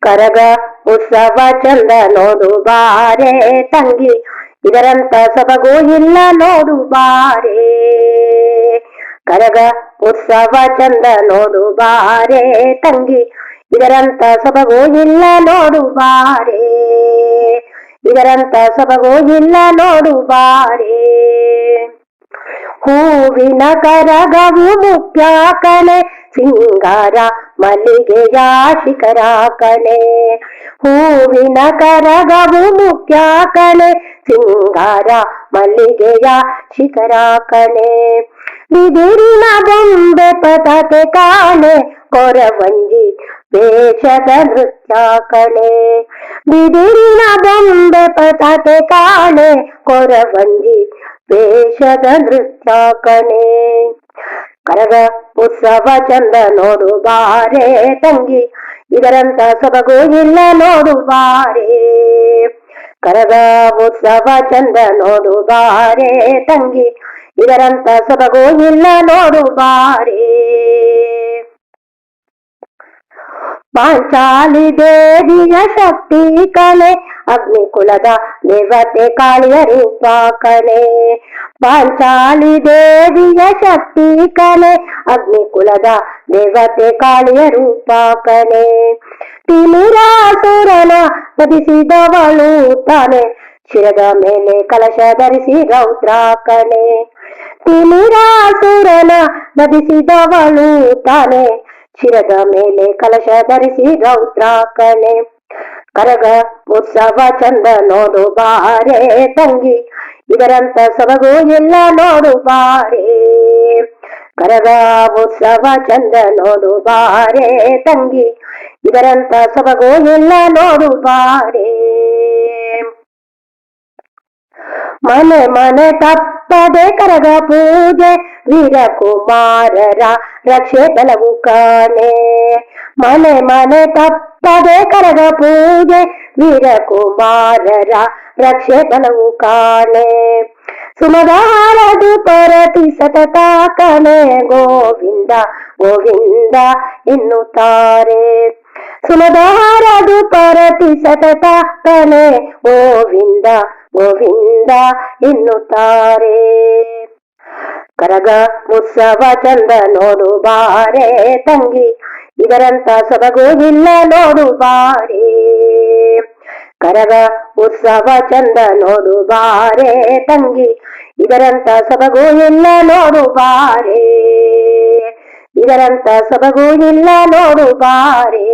ಕರಗ ಉತ್ಸವ ಚಂದ ನೋಡು ಬಾರೆ ತಂಗಿ. ಇದರಂತ ಸೊಬಗು ಇಲ್ಲ ನೋಡು ಬಾರೆ ಕರಗ ಉತ್ಸವ ಚಂದ ನೋಡು ಬಾರೆ ತಂಗಿ. ಇದರಂತ ಸೊಬಗು ಇಲ್ಲ ನೋಡು ಬಾರೆ ಇದರಂತ ಸೊಬಗು ಇಲ್ಲ ನೋಡು ಬಾರೆ ಹೂವಿನ ಕರಗವು ಮುಖ್ಯ ಕಣೆ ಸಿಂಗಾರ ಮಲ್ಲಿಗೆಯ ಶಿಖರ ಕಣೆ ಹೂವಿನ ಕರಗವು ಮುಖ್ಯ ಕಣೆ ಸಿಂಗಾರ ಮಲ್ಲಿಗೆಯ ಶಿಖರ ಕಣೆ ಬಿದಿರಿನ ಬೊಂಬೆ ಪತಾಕೆ ಕಾಣೆ ಕೊರವಂಜಿ ವೇಷದ ನೃತ್ಯ ಕಣೆ ಬಿದಿರಿನ ಬೊಂಬೆ ಪತಾಕೆ ಕಾಣೆ ಕೊರವಂಜಿ ವೇಷದ ನೃತ್ಯ ಕಣೆ ಕರಗ ಉತ್ಸವ ಚಂದ ನೋಡು ಬಾರೆ ತಂಗಿ ಇದರಂತ ಸೊಬಗು ಇಲ್ಲ ನೋಡು ಬಾರೆ ಕರಗ ಉತ್ಸವ ಚಂದ ನೋಡು ಬಾರೆ ತಂಗಿ ಇದರಂತ ಸೊಬಗು ಇಲ್ಲ ನೋಡು ಬಾರೆ ಪಾಂಚಾಲಿ ದೇವಿಯ ಶಕ್ತಿ ಕಲೆ, ಅಗ್ನಿ ಕುಲದ ದೇವತೆ ಕಾಳಿಯ ರೂಪ ಕಲೆ. ಪಾಂಚಾಲಿ ದೇವಿಯ ಶಕ್ತಿ ಕಲೆ, ಅಗ್ನಿ ಕುಲದ ದೇವತೆ ಕಾಳಿಯ ರೂಪ ಕಲೆ. ತಿಮಿರಾಸುರನ ವಧಿಸಿದವಳು ತಾನೆ, ಶಿರದ ಮೇಲೆ ಕಲಶ ಧರಿಸಿ ರೌದ್ರ ಕಲೆ. ತಿಮಿರಾಸುರನ ವಧಿಸಿದವಳು ತಾನೆ ಶಿರದ ಮೇಲೆ ಕಲಶ ಧರಿಸಿ ರೌದ್ರ ಕಲೆ ಕರಗ ಉತ್ಸವ ಚಂದ ನೋಡು ಬಾರೆ, ತಂಗಿ ಇದರಂತ ಸೊಬಗು ಇಲ್ಲ ನೋಡು ಬಾರೆ. ಕರಗ ಉತ್ಸವ ಚಂದ ನೋಡು ಬಾರೆ, ತಂಗಿ ಇದರಂತ ಸೊಬಗು ಇಲ್ಲ ನೋಡು ಬಾರೆ. ಮನೆ ಮನೆ ತಪ್ಪದೆ ಕರಗ ಪೂಜೆ, ವೀರಕುಮಾರರ ರಕ್ಷೆ ಬಲವು ಕಾಣೆ. ಮನೆ ಮನೆ ತಪ್ಪದೆ ಕರಗ ಪೂಜೆ, ವೀರಕುಮಾರರ ರಕ್ಷೆ ಬಲವು ಕಾಣೆ. ಸುಮದಾರದು ಪರತಿ ಸತತ ಕಣೆ, ಗೋವಿಂದ ಗೋವಿಂದ ಎನ್ನುತ್ತಾರೆ. ಸುಮದಾರದು ಪರತಿ ಸತತ ತಲೆ ಗೋವಿಂದ ಗೋವಿಂದ ಎನ್ನುತ್ತಾರೆ. ಕರಗ ಉತ್ಸವ ಚಂದ ನೋಡು ಬಾರೆ ತಂಗಿ, ಇದರಂತ ಸೊಬಗು ಇಲ್ಲ ನೋಡು ಬಾರೆ ಕರಗ ಉತ್ಸವ ಚಂದ ನೋಡು ಬಾರೆ ತಂಗಿ, ಇದರಂತ ಸೊಬಗು ಇಲ್ಲ ನೋಡು ಬಾರೆ ಇದರಂತ ಸೊಬಗು ಇಲ್ಲ ನೋಡು ಬಾರೆ